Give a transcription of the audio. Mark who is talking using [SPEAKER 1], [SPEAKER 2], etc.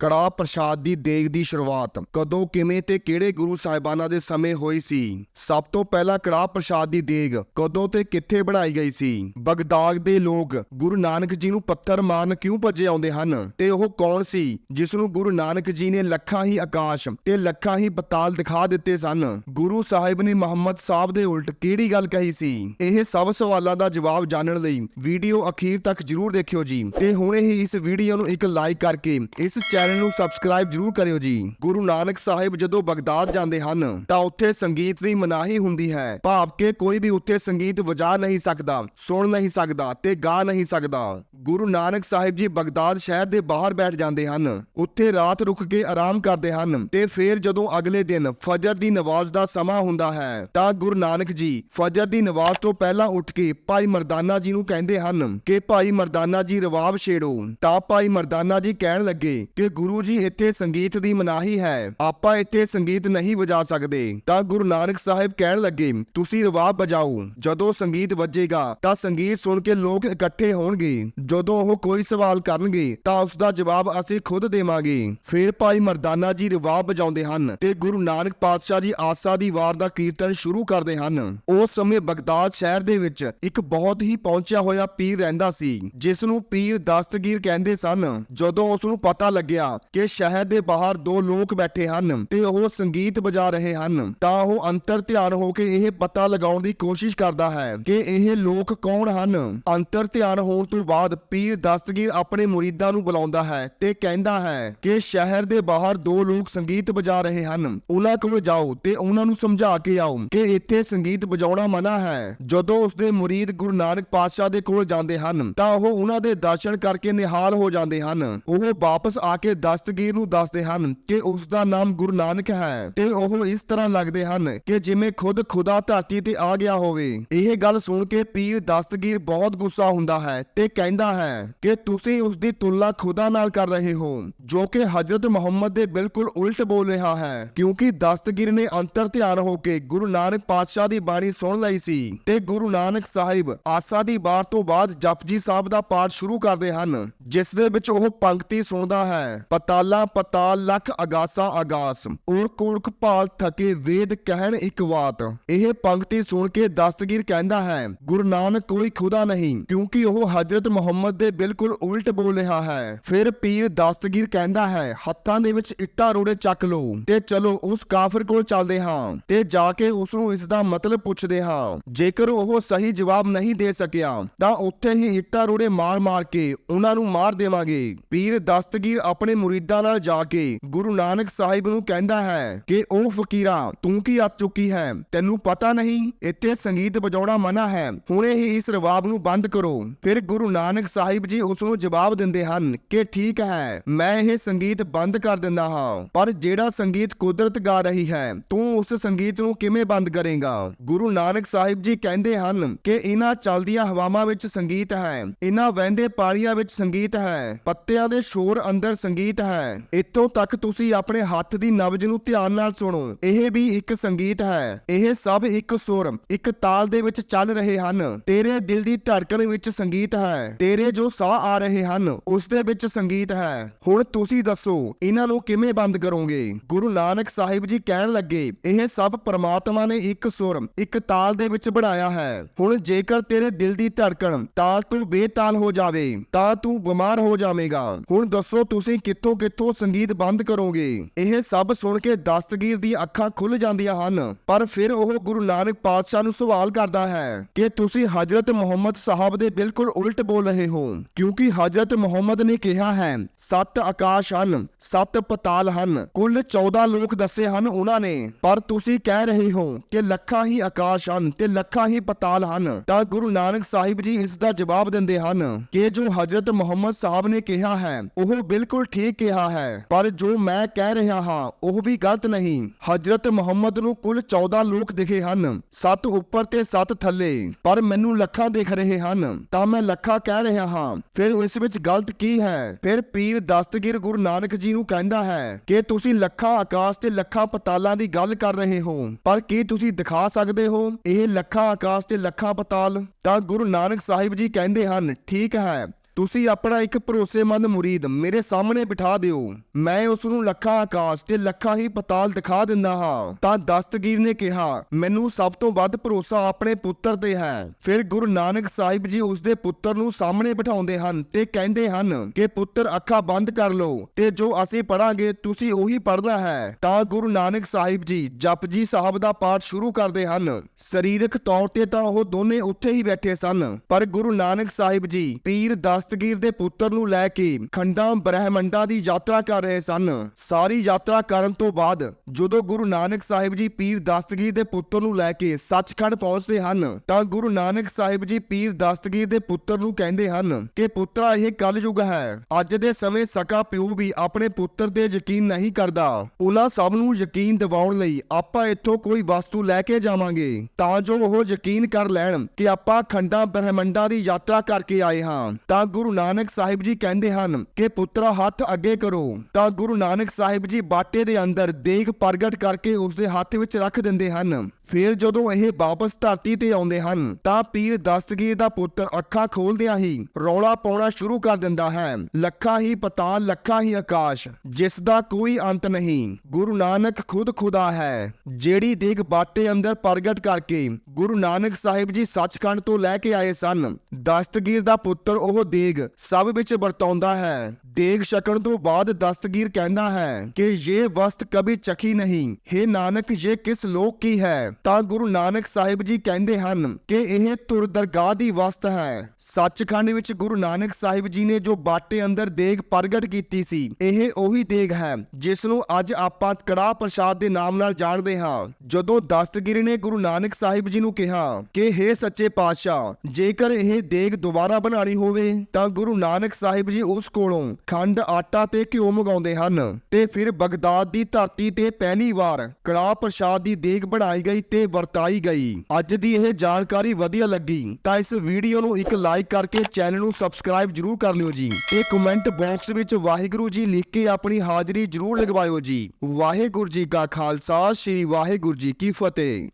[SPEAKER 1] ਕੜਾ ਪ੍ਰਸ਼ਾਦ ਦੀ ਦੇਗ ਦੀ ਸ਼ੁਰੂਆਤ। ਕਦੋਂ, ਕਿਵੇਂ ਤੇ ਕਿਹੜੇ ਗੁਰੂ ਸਾਹਿਬਾਨਾਂ ਦੇ ਸਮੇਂ ਹੋਈ ਸੀ? ਸਭ ਤੋਂ ਪਹਿਲਾਂ ਕੜਾ ਪ੍ਰਸ਼ਾਦ ਦੀ ਦੇਗ ਕਦੋਂ ਤੇ ਕਿੱਥੇ ਬਣਾਈ ਗਈ ਸੀ? ਬਗਦਾਦ ਦੇ ਲੋਕ ਗੁਰੂ ਨਾਨਕ ਜੀ ਨੂੰ ਪੱਥਰ ਮਾਰਨ ਕਿਉਂ ਭੱਜੇ ਆਉਂਦੇ ਹਨ? ਤੇ ਉਹ ਕੌਣ ਸੀ, ਜਿਸ ਨੂੰ ਗੁਰੂ ਨਾਨਕ ਜੀ ਨੇ ਲੱਖਾਂ ਹੀ ਆਕਾਸ਼ ਤੇ ਲੱਖਾਂ ਹੀ ਬਤਾਲ ਦਿਖਾ ਦਿੱਤੇ ਸਨ? ਗੁਰੂ ਸਾਹਿਬ ਨੇ ਮੁਹੰਮਦ ਸਾਹਿਬ ਦੇ ਉਲਟ ਕਿਹੜੀ ਗੱਲ ਕਹੀ ਸੀ? ਇਹ ਸਭ ਸਵਾਲਾਂ ਦਾ ਜਵਾਬ ਜਾਣਨ ਲਈ ਵੀਡੀਓ ਅਖੀਰ ਤੱਕ ਜਰੂਰ ਦੇਖਿਓ ਜੀ। ਤੇ ਹੁਣੇ ਹੀ ਇਸ ਵੀਡੀਓ ਨੂੰ ਇੱਕ ਲਾਈਕ ਕਰਕੇ ਇਸ ਚੈਨਲ ਨੂੰ ਸਬਸਕ੍ਰਾਈਬ ਜਰੂਰ ਕਰਿਓ ਜੀ। ਗੁਰੂ ਨਾਨਕ ਸਾਹਿਬ ਜਦੋਂ ਬਗਦਾਦ ਜਾਂਦੇ ਹਨ, ਤਾਂ ਉੱਥੇ ਸੰਗੀਤ ਦੀ ਮਨਾਹੀ ਹੁੰਦੀ ਹੈ। ਭਾਵ ਕਿ ਕੋਈ ਵੀ ਉੱਥੇ ਸੰਗੀਤ ਵਜਾ ਨਹੀਂ ਸਕਦਾ, ਸੁਣ ਨਹੀਂ ਸਕਦਾ ਤੇ ਗਾ ਨਹੀਂ ਸਕਦਾ। ਗੁਰੂ ਨਾਨਕ ਸਾਹਿਬ ਜੀ ਬਗਦਾਦ ਸ਼ਹਿਰ ਦੇ ਬਾਹਰ ਬੈਠ ਜਾਂਦੇ ਹਨ। ਉੱਥੇ ਰਾਤ ਰੁਕ ਕੇ ਆਰਾਮ ਕਰਦੇ ਹਨ ਤੇ ਫਿਰ ਜਦੋਂ ਅਗਲੇ ਦਿਨ ਫਜਰ ਦੀ ਨਮਾਜ਼ ਦਾ ਸਮਾਂ ਹੁੰਦਾ ਹੈ, ਤਾਂ ਗੁਰੂ ਨਾਨਕ ਜੀ ਫਜਰ ਦੀ ਨਮਾਜ਼ ਤੋਂ ਪਹਿਲਾਂ ਉੱਠ ਕੇ ਭਾਈ ਮਰਦਾਨਾ ਜੀ ਨੂੰ ਕਹਿੰਦੇ ਹਨ ਕਿ ਭਾਈ ਮਰਦਾਨਾ ਜੀ ਰਵਾਬ ਛੇੜੋ। ਤਾਂ ਭਾਈ ਮਰਦਾਨਾ ਜੀ ਕਹਿਣ ਲੱਗੇ ਕਿ ਗੁਰੂ ਜੀ ਇੱਥੇ ਸੰਗੀਤ ਦੀ ਮਨਾਹੀ ਹੈ। ਆਪਾਂ ਇੱਥੇ ਸੰਗੀਤ ਨਹੀਂ ਵਜਾ ਸਕਦੇ। ਤਾਂ ਗੁਰੂ ਨਾਨਕ ਸਾਹਿਬ ਕਹਿਣ ਲੱਗੇ, ਤੁਸੀਂ ਰਵਾਬ ਵਜਾਓ। ਜਦੋਂ ਸੰਗੀਤ ਵੱਜੇਗਾ, ਤਾਂ ਸੰਗੀਤ ਸੁਣ ਕੇ ਲੋਕ ਇਕੱਠੇ ਹੋਣਗੇ। ਜਦੋਂ ਉਹ ਕੋਈ ਸਵਾਲ ਕਰਨਗੇ, ਤਾਂ ਉਸ ਦਾ ਜਵਾਬ ਅਸੀਂ ਖੁਦ ਦੇਵਾਂਗੇ। ਫਿਰ ਭਾਈ ਮਰਦਾਨਾ ਜੀ ਰਵਾਬ ਵਜਾਉਂਦੇ ਹਨ ਤੇ ਗੁਰੂ ਨਾਨਕ ਪਾਤਸ਼ਾਹ ਜੀ ਆਸਾ ਦੀ ਵਾਰ ਦਾ ਕੀਰਤਨ ਸ਼ੁਰੂ ਕਰਦੇ ਹਨ। ਉਸ ਸਮੇਂ ਬਗਦਾਦ ਸ਼ਹਿਰ ਦੇ ਵਿੱਚ ਇੱਕ ਬਹੁਤ ਹੀ ਪਹੁੰਚਿਆ ਹੋਇਆ ਪੀਰ ਰਹਿੰਦਾ ਸੀ, ਜਿਸ ਨੂੰ ਪੀਰ ਦਸਤਗੀਰ ਕਹਿੰਦੇ ਸਨ। ਜਦੋਂ ਉਸ ਨੂੰ ਪਤਾ ਲੱਗਿਆ ਕਿ ਸ਼ਹਿਰ ਦੇ ਬਾਹਰ ਦੋ ਲੋਕ ਬੈਠੇ ਹਨ ਤੇ ਉਹ ਸੰਗੀਤ ਵਜਾ ਰਹੇ ਹਨ। ਤਾਂ ਉਹ ਅੰਤਰ ਧਿਆਨ ਹੋ ਕੇ ਇਹ ਪਤਾ ਲਗਾਉਣ ਦੀ ਕੋਸ਼ਿਸ਼ ਕਰਦਾ ਹੈ ਕਿ ਇਹ ਲੋਕ ਕੌਣ ਹਨ। ਅੰਤਰ ਧਿਆਨ ਹੋਣ ਤੋਂ ਬਾਅਦ ਪੀਰ ਦਸਤਗੀਰ ਆਪਣੇ ਮੁਰੀਦਾਂ ਨੂੰ ਬੁਲਾਉਂਦਾ ਹੈ ਤੇ ਕਹਿੰਦਾ ਹੈ ਕਿ ਸ਼ਹਿਰ ਦੇ ਬਾਹਰ ਦੋ ਲੋਕ ਸੰਗੀਤ ਵਜਾ ਰਹੇ ਹਨ। ਉਹਨਾਂ ਕੋਲ ਜਾਓ ਤੇ ਉਹਨਾਂ ਨੂੰ ਸਮਝਾ ਕੇ ਆਓ ਕਿ ਇੱਥੇ ਸੰਗੀਤ ਵਜਾਉਣਾ ਮਨਾ ਹੈ। ਜਦੋਂ ਉਸਦੇ ਮੁਰੀਦ ਗੁਰੂ ਨਾਨਕ ਪਾਤਸ਼ਾਹ ਦੇ ਕੋਲ ਜਾਂਦੇ ਹਨ, ਤਾਂ ਉਹ ਉਹਨਾਂ ਦੇ ਦਰਸ਼ਨ ਕਰਕੇ ਨਿਹਾਲ ਹੋ ਜਾਂਦੇ ਹਨ। ਉਹ ਵਾਪਸ ਆ ਕੇ ਦਸਤਗੀਰ ਨੂੰ ਦੱਸਦੇ ਹਨ ਕਿ ਉਸ ਦਾ ਨਾਮ ਗੁਰੂ ਨਾਨਕ ਹੈ ਤੇ ਉਹ ਇਸ ਤਰ੍ਹਾਂ ਲੱਗਦੇ ਹਨ ਕਿ ਜਿਵੇਂ ਖੁਦ ਖੁਦਾ ਧਰਤੀ ਤੇ ਆ ਗਿਆ ਹੋਵੇ। ਇਹ ਗੱਲ ਸੁਣ ਕੇ ਪੀਰ ਦਸਤਗੀਰ ਬਹੁਤ ਗੁੱਸਾ ਹੁੰਦਾ ਹੈ ਤੇ ਕਹਿੰਦਾ ਹੈ ਕਿ ਤੁਸੀਂ ਉਸ ਦੀ ਤੁਲਨਾ ਖੁਦਾ ਨਾਲ ਕਰ ਰਹੇ ਹੋ, ਜੋ ਕਿ ਹਜ਼ਰਤ ਮੁਹੰਮਦ ਦੇ ਬਿਲਕੁਲ ਉਲਟ ਬੋਲ ਰਿਹਾ ਹੈ, ਕਿਉਂਕਿ ਦਸਤਗੀਰ ਨੇ ਅੰਤਰ ਧਿਆਨ ਹੋ ਕੇ ਗੁਰੂ ਨਾਨਕ ਪਾਤਸ਼ਾਹ ਦੀ ਬਾਣੀ ਸੁਣ ਲਈ ਸੀ ਤੇ ਗੁਰੂ ਨਾਨਕ ਸਾਹਿਬ ਆਸਾ ਦੀ ਬਾਰ ਤੋਂ ਬਾਅਦ ਜਪਜੀ ਸਾਹਿਬ ਦਾ ਪਾਠ ਸ਼ੁਰੂ ਕਰਦੇ ਹਨ, ਜਿਸ ਦੇ ਵਿੱਚ ਉਹ ਪੰਕਤੀ ਸੁਣਦਾ ਹੈ। ਪਤਾਲਾ, ਪਤਾਲ, ਲੱਖ ਅਗਾਸਾ ਅਗਾਸ। ਔਰ ਕੋੜਕ ਭਾਲ ਥਕੇ ਵੇਦ ਕਹਿਣ ਇੱਕ ਬਾਤ ਇਹ ਪੰਕਤੀ ਸੁਣ ਕੇ ਦਸਤਗੀਰ ਕਹਿੰਦਾ ਹੈ, ਗੁਰੂ ਨਾਨਕ ਕੋਈ ਖੁਦਾ ਨਹੀਂ, ਕਿਉਂਕਿ ਉਹ ਹਜ਼ਰਤ ਮੁਹੰਮਦ ਦੇ ਬਿਲਕੁਲ ਉਲਟ ਬੋਲ ਰਿਹਾ ਹੈ। ਫਿਰ ਪੀਰ ਦਸਤਗੀਰ ਕਹਿੰਦਾ ਹੈ, ਹੱਥਾਂ ਦੇ ਵਿੱਚ ਇੱਟਾਂ ਰੋੜੇ ਚੱਕ ਲਓ, ਤੇ ਚਲੋ ਉਸ ਕਾਫਰ ਕੋਲ ਚੱਲਦੇ ਹਾਂ, ਤੇ ਜਾ ਕੇ ਉਸ ਨੂੰ ਇਸ ਦਾ ਮਤਲਬ ਪੁੱਛਦੇ ਹਾਂ। ਜੇਕਰ ਉਹ ਸਹੀ ਜਵਾਬ ਨਹੀਂ ਦੇ ਸਕਿਆ, ਤਾਂ ਉੱਥੇ ਹੀ ਇੱਟਾਂ ਰੋੜੇ ਮਾਰ-ਮਾਰ ਕੇ ਉਹਨਾਂ ਨੂੰ ਮਾਰ ਦੇਵਾਂਗੇ। ਪੀਰ ਦਸਤਗੀਰ ਆਪਣੇ ਮੁਰੀਦਾਂ ਨਾਲ ਜਾ ਕੇ ਗੁਰੂ ਨਾਨਕ ਸਾਹਿਬ ਨੂੰ ਕਹਿੰਦਾ ਹੈ ਕਿ ਉਹ ਫਕੀਰਾ, ਤੂੰ ਕੀ ਅੱਤ ਚੁੱਕੀ ਹੈ? ਤੈਨੂੰ ਪਤਾ ਨਹੀਂ? ਇੱਥੇ ਸੰਗੀਤ ਵਜਾਉਣਾ ਮਨਾ ਹੈ। ਹੁਣੇ ਹੀ ਇਸ ਰਵਾਬ ਨੂੰ ਬੰਦ ਕਰੋ। ਫਿਰ ਗੁਰੂ ਨਾਨਕ ਸਾਹਿਬ ਜੀ ਉਸ ਨੂੰ ਜਵਾਬ ਦਿੰਦੇ ਹਨ ਕਿ ਠੀਕ ਹੈ, ਮੈਂ ਇਹ ਸੰਗੀਤ ਬੰਦ ਕਰ ਦਿੰਦਾ ਹਾਂ। ਪਰ ਜਿਹੜਾ ਸੰਗੀਤ ਕੁਦਰਤ ਗਾ ਰਹੀ ਹੈ, ਤੂੰ ਉਸ ਸੰਗੀਤ ਨੂੰ ਕਿਵੇਂ ਬੰਦ ਕਰੇਗਾ? ਗੁਰੂ ਨਾਨਕ ਸਾਹਿਬ ਜੀ ਕਹਿੰਦੇ ਹਨ ਕਿ ਇਹਨਾਂ ਚਲਦੀਆਂ ਹਵਾਵਾਂ ਵਿੱਚ ਸੰਗੀਤ ਹੈ ਇਹਨਾਂ ਵਹਿੰਦੇ ਪਾਣੀਆਂ ਵਿੱਚ ਸੰਗੀਤ ਹੈ। ਪੱਤਿਆਂ ਦੇ ਸ਼ੋਰ ਅੰਦਰ ਸੰਗੀਤ ਹੈ। ਇੱਥੋਂ ਤੱਕ ਤੁਸੀਂ ਆਪਣੇ ਹੱਥ ਦੀ ਨਬਜ ਨੂੰ ਧਿਆਨ ਨਾਲ ਸੁਣੋ। ਇਹ ਵੀ ਇੱਕ ਸੰਗੀਤ ਹੈ। ਇਹ ਸਭ ਇੱਕ ਸੁਰ, ਇੱਕ ਤਾਲ ਦੇ ਵਿੱਚ ਚੱਲ ਰਹੇ ਹਨ। ਤੇਰੇ ਦਿਲ ਦੀ ਧੜਕਣ ਵਿੱਚ ਸੰਗੀਤ ਹੈ। ਤੇਰੇ ਜੋ ਸਾਹ ਆ ਰਹੇ ਹਨ, ਉਸ ਦੇ ਵਿੱਚ ਸੰਗੀਤ ਹੈ। ਹੁਣ ਤੁਸੀਂ ਦੱਸੋ, ਇਹਨਾਂ ਨੂੰ ਕਿਵੇਂ ਬੰਦ ਕਰੋਗੇ? ਗੁਰੂ ਨਾਨਕ ਸਾਹਿਬ ਜੀ ਕਹਿਣ ਲੱਗੇ, ਇਹ ਸਭ ਪਰਮਾਤਮਾ ਨੇ ਇੱਕ ਸੁਰ, ਇੱਕ ਤਾਲ ਦੇ ਵਿੱਚ ਬਣਾਇਆ ਹੈ। ਹੁਣ ਜੇਕਰ ਤੇਰੇ ਦਿਲ ਦੀ ਧੜਕਣ ਤਾਲ ਤੋਂ ਬੇਤਾਲ ਹੋ ਜਾਵੇ, ਤਾਂ ਤੂੰ ਬਿਮਾਰ ਹੋ ਜਾਵੇਂਗਾ। ਹੁਣ ਦੱਸੋ ਤੁਸੀਂ ਕਿੱਥੋਂ ਕਿੱਥੋਂ ਸੰਗੀਤ ਬੰਦ ਕਰੋਗੇ? ਇਹ ਸਭ ਸੁਣ ਕੇ ਦਸਤਗੀਰ ਦੀ ਅੱਖਾਂ ਖੁੱਲ ਜਾਂਦੀਆਂ ਹਨ। ਪਰ ਫਿਰ ਉਹ ਗੁਰੂ ਨਾਨਕ ਪਾਤਸ਼ਾਹ ਨੂੰ ਸਵਾਲ ਕਰਦਾ ਹੈ ਕਿ ਤੁਸੀਂ ਹਜ਼ਰਤ ਮੁਹੰਮਦ ਸਾਹਿਬ ਦੇ ਬਿਲਕੁਲ ਉਲਟ ਬੋਲ ਰਹੇ ਹੋ। ਕਿਉਂਕਿ ਹਜ਼ਰਤ ਮੁਹੰਮਦ ਨੇ ਕਿਹਾ ਹੈ, ਸੱਤ ਆਕਾਸ਼ ਹਨ, ਸੱਤ ਪਤਾਲ ਹਨ, ਕੁੱਲ 14 ਲੋਕ ਦੱਸੇ ਹਨ ਉਹਨਾਂ ਨੇ। ਪਰ ਤੁਸੀਂ ਕਹਿ ਰਹੇ ਹੋ ਕਿ ਲੱਖਾਂ ਹੀ ਆਕਾਸ਼ ਹਨ ਤੇ ਲੱਖਾਂ ਹੀ ਪਤਾਲ ਹਨ। ਤਾਂ ਗੁਰੂ ਨਾਨਕ ਸਾਹਿਬ ਜੀ ਇਸ ਦਾ ਜਵਾਬ ਦਿੰਦੇ ਹਨ ਕਿ ਜੋ ਹਜ਼ਰਤ ਮੁਹੰਮਦ ਸਾਹਿਬ ਨੇ ਕਿਹਾ ਹੈ, ਉਹ ਬਿਲਕੁਲ ਠੀਕ ਕਿਹਾ ਹੈ। ਪਰ ਜੋ ਮੈਂ ਕਹਿ ਰਿਹਾ ਹਾਂ, ਉਹ ਵੀ ਗਲਤ ਨਹੀਂ। ਹਜ਼ਰਤ ਮੁਹੰਮਦ ਨੂੰ ਕੁੱਲ 14 ਲੋਕ ਦਿਖੇ ਹਨ। ਸੱਤ ਉੱਪਰ ਤੇ ਸੱਤ ਥੱਲੇ। ਪਰ ਮੈਨੂੰ ਲੱਖਾਂ ਦਿਖ ਰਹੇ ਹਨ। ਤਾਂ ਮੈਂ ਲੱਖਾਂ ਕਹਿ ਰਿਹਾ ਹਾਂ, ਫਿਰ ਇਸ ਵਿੱਚ ਗਲਤ ਕੀ ਹੈ? ਫਿਰ ਪੀਰ ਦਸਤਗੀਰ ਗੁਰੂ ਨਾਨਕ ਜੀ ਨੂੰ ਕਹਿੰਦਾ ਹੈ ਕਿ ਤੁਸੀਂ ਲੱਖਾਂ ਆਕਾਸ਼ ਤੇ ਲੱਖਾਂ ਪਤਾਲਾਂ ਦੀ ਗੱਲ ਕਰ ਰਹੇ ਹੋ। ਪਰ ਕੀ ਤੁਸੀਂ ਦਿਖਾ ਸਕਦੇ ਹੋ? ਇਹ ਲੱਖਾਂ ਆਕਾਸ਼ ਤੇ ਲੱਖਾਂ ਪਤਾਲ। ਤਾਂ ਗੁਰੂ ਨਾਨਕ ਸਾਹਿਬ ਜੀ ਕਹਿੰਦੇ ਹਨ, ਠੀਕ ਹੈ। ਤੁਸੀਂ ਆਪਣਾ ਇੱਕ ਭਰੋਸੇਮੰਦ ਮੁਰੀਦ ਮੇਰੇ ਸਾਹਮਣੇ ਬਿਠਾ ਦਿਓ। ਮੈਂ ਉਸ ਨੂੰ ਲੱਖਾਂ ਆਕਾਸ਼ ਤੇ ਲੱਖਾਂ ਹੀ ਪਤਾਲ ਦਿਖਾ ਦਿੰਦਾ ਹਾਂ। ਤਾਂ ਦਸਤਗੀਰ ਨੇ ਕਿਹਾ, ਮੈਨੂੰ ਸਭ ਤੋਂ ਵੱਧ ਭਰੋਸਾ ਆਪਣੇ ਪੁੱਤਰ ਤੇ ਹੈ। ਫਿਰ ਗੁਰੂ ਨਾਨਕ ਸਾਹਿਬ ਜੀ ਉਸ ਦੇ ਪੁੱਤਰ ਨੂੰ ਸਾਹਮਣੇ ਬਿਠਾਉਂਦੇ ਹਨ ਤੇ ਕਹਿੰਦੇ ਹਨ ਕਿ, ਪੁੱਤਰ, ਅੱਖਾਂ ਬੰਦ ਕਰ ਲਓ ਤੇ ਜੋ ਅਸੀਂ ਪੜਾਂਗੇ ਤੁਸੀਂ ਉਹੀ ਪੜਨਾ ਹੈ। ਤਾਂ ਗੁਰੂ ਨਾਨਕ ਸਾਹਿਬ ਜੀ ਜਪਜੀ ਸਾਹਿਬ ਦਾ ਪਾਠ ਸ਼ੁਰੂ ਕਰਦੇ ਹਨ। ਸਰੀਰਕ ਤੌਰ ਤੇ ਤਾਂ ਉਹ ਦੋਨੇ ਉੱਥੇ ਹੀ ਬੈਠੇ ਸਨ, ਪਰ ਗੁਰੂ ਨਾਨਕ ਸਾਹਿਬ ਜੀ ਪੀਰ ਦਸਤਗੀਰ ਦੇ ਪੁੱਤਰ ਨੂੰ ਲੈ ਕੇ ਖੰਡਾਂ, ਬ੍ਰਹਮੰਡਾਂ ਦੀ ਯਾਤਰਾ ਕਰ ਰਹੇ ਸਨ। ਸਾਰੀ ਯਾਤਰਾ ਕਰਨ ਤੋਂ ਬਾਅਦ ਜਦੋਂ ਗੁਰੂ ਨਾਨਕ ਸਾਹਿਬ ਜੀ ਪੀਰ ਦਸਤਗੀਰ ਦੇ ਪੁੱਤਰ ਨੂੰ ਲੈ ਕੇ ਸੱਚਖੰਡ ਪਹੁੰਚਦੇ ਹਨ, ਤਾਂ ਗੁਰੂ ਨਾਨਕ ਸਾਹਿਬ ਜੀ ਪੀਰ ਦਸਤਗੀਰ ਦੇ ਪੁੱਤਰ ਨੂੰ ਕਹਿੰਦੇ ਹਨ ਕਿ, ਪੁੱਤਰਾ, ਇਹ ਕਲਯੁਗ ਹੈ। ਅੱਜ ਦੇ ਸਮੇਂ ਸਕਾ ਪਿਓ ਵੀ ਆਪਣੇ ਪੁੱਤਰ ਤੇ ਯਕੀਨ ਨਹੀਂ ਕਰਦਾ। ਉਹਨਾਂ ਸਭ ਨੂੰ ਯਕੀਨ ਦਿਵਾਉਣ ਲਈ ਆਪਾਂ ਇੱਥੋਂ ਕੋਈ ਵਸਤੂ ਲੈ ਕੇ ਜਾਵਾਂਗੇ। ਤਾਂ ਜੋ ਉਹ ਯਕੀਨ ਕਰ ਲੈਣ ਕਿ ਆਪਾਂ ਖੰਡਾਂ, ਬ੍ਰਹਮੰਡਾਂ ਦੀ ਯਾਤਰਾ ਕਰਕੇ ਆਏ ਹਾਂ। ਤਾਂ ਗੁਰੂ ਨਾਨਕ ਸਾਹਿਬ ਜੀ ਕਹਿੰਦੇ ਹਨ ਕਿ ਪੁੱਤਰਾ, ਹੱਥ ਅੱਗੇ ਕਰੋ। ਤਾਂ ਗੁਰੂ ਨਾਨਕ ਸਾਹਿਬ ਜੀ ਬਾਟੇ ਦੇ ਅੰਦਰ ਦੇਗ ਪ੍ਰਗਟ ਕਰਕੇ ਉਸ ਦੇ ਹੱਥ ਵਿੱਚ ਰੱਖ ਦਿੰਦੇ ਹਨ। ਫਿਰ ਜਦੋਂ ਇਹ ਵਾਪਸ ਧਰਤੀ ਤੇ ਆਉਂਦੇ ਹਨ, ਤਾਂ ਪੀਰ ਦਸਤਗੀਰ ਦਾ ਪੁੱਤਰ ਅੱਖਾਂ ਖੋਲਦਿਆਂ ਹੀ ਰੌਲਾ ਪਾਉਣਾ ਸ਼ੁਰੂ ਕਰ ਦਿੰਦਾ ਹੈ। ਲੱਖਾਂ ਹੀ ਪਤਾਲ, ਲੱਖਾਂ ਹੀ ਆਕਾਸ਼, ਜਿਸ ਦਾ ਕੋਈ ਅੰਤ ਨਹੀਂ। ਗੁਰੂ ਨਾਨਕ ਖੁਦ ਖੁਦਾ ਹੈ, ਜਿਹੜੀ ਦੇਗ ਬਾਟੇ ਅੰਦਰ ਪ੍ਰਗਟ ਕਰਕੇ ਗੁਰੂ ਨਾਨਕ ਸਾਹਿਬ ਜੀ ਸੱਚਖੰਡ ਤੋਂ ਲੈ ਕੇ ਆਏ ਸਨ। ਦਸਤਗੀਰ ਦਾ ਪੁੱਤਰ ਉਹ ਦੇਗ ਸਭ ਵਿੱਚ ਵਰਤਾਉਂਦਾ ਹੈ। ਦੇਗ ਛਕਣ ਤੋਂ ਬਾਅਦ ਦਸਤਗੀਰ ਕਹਿੰਦਾ ਹੈ ਕਿ ਇਹ ਵਸਤ ਕभी ਚਖੀ ਨਹੀਂ हे ਨਾਨਕ ਇਹ ਕਿਸ ਲੋਕ ਕੀ ਹੈ? ਤਾਂ ਗੁਰੂ ਨਾਨਕ ਸਾਹਿਬ ਜੀ ਕਹਿੰਦੇ ਹਨ ਕਿ ਇਹ ਤੁਰ ਦਰਗਾਹ ਦੀ ਵਸਤ ਹੈ। ਸੱਚਖੰਡ ਵਿੱਚ ਗੁਰੂ ਨਾਨਕ ਸਾਹਿਬ ਜੀ ਨੇ ਜੋ ਬਾਟੇ ਅੰਦਰ ਦੇਗ ਪ੍ਰਗਟ ਕੀਤੀ ਸੀ, ਇਹ ਉਹੀ ਦੇਗ ਹੈ ਜਿਸ ਨੂੰ ਅੱਜ ਆਪਾਂ ਕੜਾਹ ਪ੍ਰਸ਼ਾਦ ਦੇ ਨਾਮ ਨਾਲ ਜਾਣਦੇ ਹਾਂ। ਜਦੋਂ ਦਸਤਗੀਰ ਨੇ ਗੁਰੂ ਨਾਨਕ ਸਾਹਿਬ ਜੀ ਨੂੰ ਕਿਹਾ ਕਿ हे ਸੱਚੇ ਪਾਤਸ਼ਾਹ, ਜੇਕਰ ਇਹ ਦੇਗ ਦੁਬਾਰਾ ਬਣਾਣੀ ਹੋਵੇ, ਤਾਂ ਗੁਰੂ ਨਾਨਕ ਸਾਹਿਬ ਜੀ ਉਸ ਕੋਲੋਂ ਖੰਡ, ਆਟਾ ਤੇ ਘਿਓ ਮੰਗਾਉਂਦੇ ਹਨ ਤੇ ਫਿਰ ਬਗਦਾਦ ਦੀ ਧਰਤੀ ਤੇ ਪਹਿਲੀ ਵਾਰ ਕੜਾਹ ਪ੍ਰਸ਼ਾਦ ਦੀ ਦੇਗ ਬਣਾਈ ਗਈ ਤੇ ਵਰਤਾਈ ਗਈ। ਅੱਜ ਦੀ ਇਹ ਜਾਣਕਾਰੀ ਵਧੀਆ ਲੱਗੀ ਤਾਂ ਇਸ ਵੀਡੀਓ ਨੂੰ ਇੱਕ ਲਾਈਕ ਕਰਕੇ ਚੈਨਲ ਨੂੰ ਸਬਸਕ੍ਰਾਈਬ ਜਰੂਰ ਕਰ ਲਿਓ ਜੀ। ਤੇ ਕਮੈਂਟ ਬਾਕਸ ਵਿੱਚ ਵਾਹਿਗੁਰੂ ਜੀ ਲਿਖ ਕੇ ਆਪਣੀ ਹਾਜ਼ਰੀ ਜਰੂਰ ਲਗਵਾਇਓ ਜੀ। ਵਾਹਿਗੁਰੂ ਜੀ ਕਾ ਖਾਲਸਾ, ਸ੍ਰੀ ਵਾਹਿਗੁਰੂ ਜੀ ਕੀ ਫਤਿਹ।